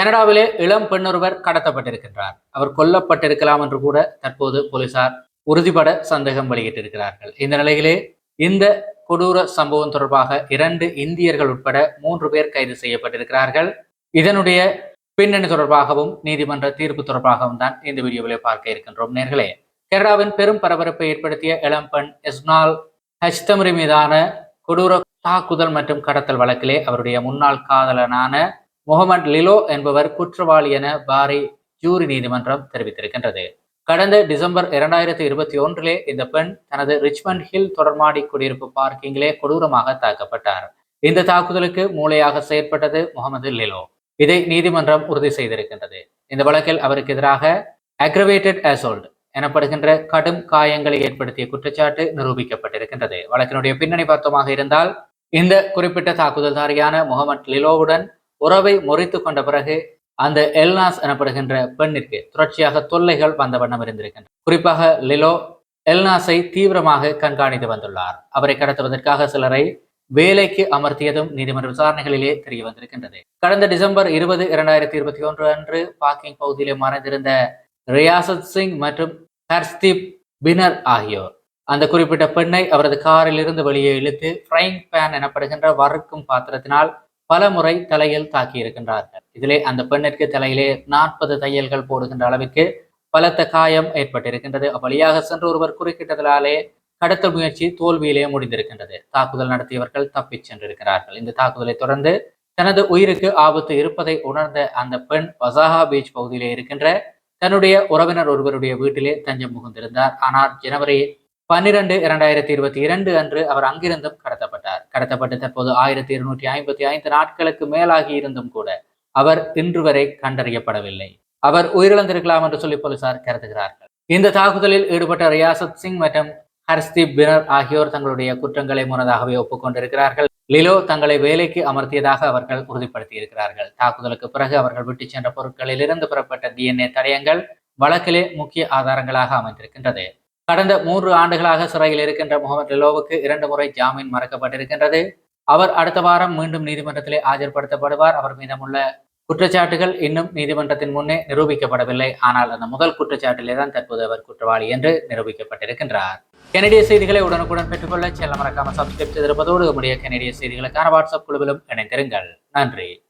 கனடாவிலே இளம் பெண்ணொருவர் கடத்தப்பட்டிருக்கின்றார். அவர் கொல்லப்பட்டிருக்கலாம் என்று கூட தற்போது போலீசார் உறுதிபட சந்தேகம் வெளியிட்டிருக்கிறார்கள். இந்த நிலையிலே இந்த கொடூர சம்பவம் தொடர்பாக இரண்டு இந்தியர்கள் உட்பட மூன்று பேர் கைது செய்யப்பட்டிருக்கிறார்கள். இதனுடைய பின்னணி தொடர்பாகவும் நீதிமன்ற தீர்ப்பு தொடர்பாகவும் தான் இந்த வீடியோவிலே பார்க்க இருக்கின்றோம் நேர்களே. கனடாவின் பெரும் பரபரப்பை ஏற்படுத்திய இளம்பெண் எஸ்னால் ஹஷ்தமரி மீதான கொடூர தாக்குதல் மற்றும் கடத்தல் வழக்கிலே அவருடைய முன்னாள் காதலனான முகமது லிலோ என்பவர் குற்றவாளி என பாரி ஜூரி நீதிமன்றம் தெரிவித்திருக்கின்றது. கடந்த டிசம்பர் இரண்டாயிரத்தி இருபத்தி ஒன்றிலே இந்த பெண் தனது ரிச்மண்ட் ஹில் தொடர்மாடி குடியிருப்பு பார்க்கிங்கிலே கொடூரமாக தாக்கப்பட்டார். இந்த தாக்குதலுக்கு மூளையாக செயற்பட்டது முகமது லிலோ. இதை நீதிமன்றம் உறுதி செய்திருக்கின்றது. இந்த வழக்கில் அவருக்கு எதிராக அக்ரவேட்டட் அசோல்ட் எனப்படுகின்ற கடும் காயங்களை ஏற்படுத்திய குற்றச்சாட்டு நிரூபிக்கப்பட்டிருக்கின்றது. வழக்கினுடைய பின்னணி பார்த்தமாக இருந்தால் இந்த குறிப்பிட்ட தாக்குதல்தாரியான முகமது லிலோவுடன் உறவை முறித்து கொண்ட பிறகு அந்த எல்னாஸ் எனப்படுகின்ற பெண்ணிற்கு தொடர்ச்சியாக தொல்லைகள் வந்த வண்ணம் இருந்திருக்கின்றன. குறிப்பாக லிலோ எல்னாஸை தீவிரமாக கண்காணித்து வந்துள்ளார். அவரை கடத்துவதற்காக சிலரை வேலைக்கு அமர்த்தியதும் நீதிமன்ற விசாரணைகளிலே தெரிய வந்திருக்கின்றது. கடந்த டிசம்பர் இருபது இரண்டாயிரத்தி இருபத்தி ஒன்று அன்று பாக்கிங் பகுதியிலே மறைந்திருந்த ரியாசத் சிங் மற்றும் ஹர்ஸ்தீப் பினர் ஆகியோர். அந்த குறிப்பிட்ட பெண்ணை அவரது காரில் இருந்து வெளியே இழுத்து ஃப்ரைங் பேன் எனப்படுகின்ற வறுக்கும் பாத்திரத்தினால் பல முறை தலையில் தாக்கியிருக்கின்றார்கள். இதிலே அந்த பெண்ணிற்கு தலையிலே நாற்பது தையல்கள் போடுகின்ற அளவுக்கு பலத்த காயம் ஏற்பட்டிருக்கின்றது. அவ்வழியாக சென்று ஒருவர் குறுக்கிட்டதனாலே கடத்த முயற்சி தோல்வியிலே முடிந்திருக்கின்றது. தாக்குதல் நடத்தியவர்கள் தப்பிச் சென்றிருக்கிறார்கள். இந்த தாக்குதலை தொடர்ந்து தனது உயிருக்கு ஆபத்து இருப்பதை உணர்ந்த அந்த பெண் வசாகா பீச் பகுதியிலே இருக்கின்ற தன்னுடைய உறவினர் ஒருவருடைய வீட்டிலே தஞ்சம் புகுந்திருந்தார். ஆனால் ஜனவரி பன்னிரண்டு இரண்டாயிரத்தி இருபத்தி இரண்டு அன்று அவர் அங்கிருந்தும் கடத்த கடத்தப்பட்டு தற்போது ஆயிரத்தி இருநூற்றி ஐம்பத்தி ஐந்து நாட்களுக்கு மேலாகி இருந்தும் கூட அவர் இன்று வரை கண்டறியப்படவில்லை. அவர் உயிரிழந்திருக்கலாம் என்று சொல்லி போலீசார் கருதுகிறார்கள். இந்த தாக்குதலில் ஈடுபட்ட ரியாசத் சிங் மற்றும் ஹர்ஸ்தீப் பினர் ஆகியோர் தங்களுடைய குற்றங்களை முன்னதாகவே ஒப்புக்கொண்டிருக்கிறார்கள். லிலோ தங்களை வேலைக்கு அமர்த்தியதாக அவர்கள் உறுதிப்படுத்தி இருக்கிறார்கள் தாக்குதலுக்கு பிறகு அவர்கள் விட்டு சென்ற பொருட்களில் இருந்து பெறப்பட்ட டிஎன்ஏ தடயங்கள் வழக்கிலே முக்கிய ஆதாரங்களாக அமைந்திருக்கின்றது. கடந்த மூன்று ஆண்டுகளாக சிறையில் இருக்கின்ற முகமது லோவுக்கு இரண்டு முறை ஜாமீன் மறக்கப்பட்டிருக்கின்றது. அவர் அடுத்த வாரம் மீண்டும் நீதிமன்றத்திலே ஆஜர்படுத்தப்படுவார். அவர் மீதமுள்ள குற்றச்சாட்டுகள் இன்னும் நீதிமன்றத்தின் முன்னே நிரூபிக்கப்படவில்லை. ஆனால் அந்த முதல் குற்றச்சாட்டிலே தான் தற்போது அவர் குற்றவாளி என்று நிரூபிக்கப்பட்டிருக்கின்றார். கெனடிய செய்திகளை உடனுக்குடன் பெற்றுக்கொள்ள செல்ல மறக்காம சப்ஸ்கிரைப் செய்திருப்பதோடு நம்முடைய கனடிய செய்திகளுக்கான வாட்ஸ்அப் குழுவிலும் இணைந்திருங்கள். நன்றி.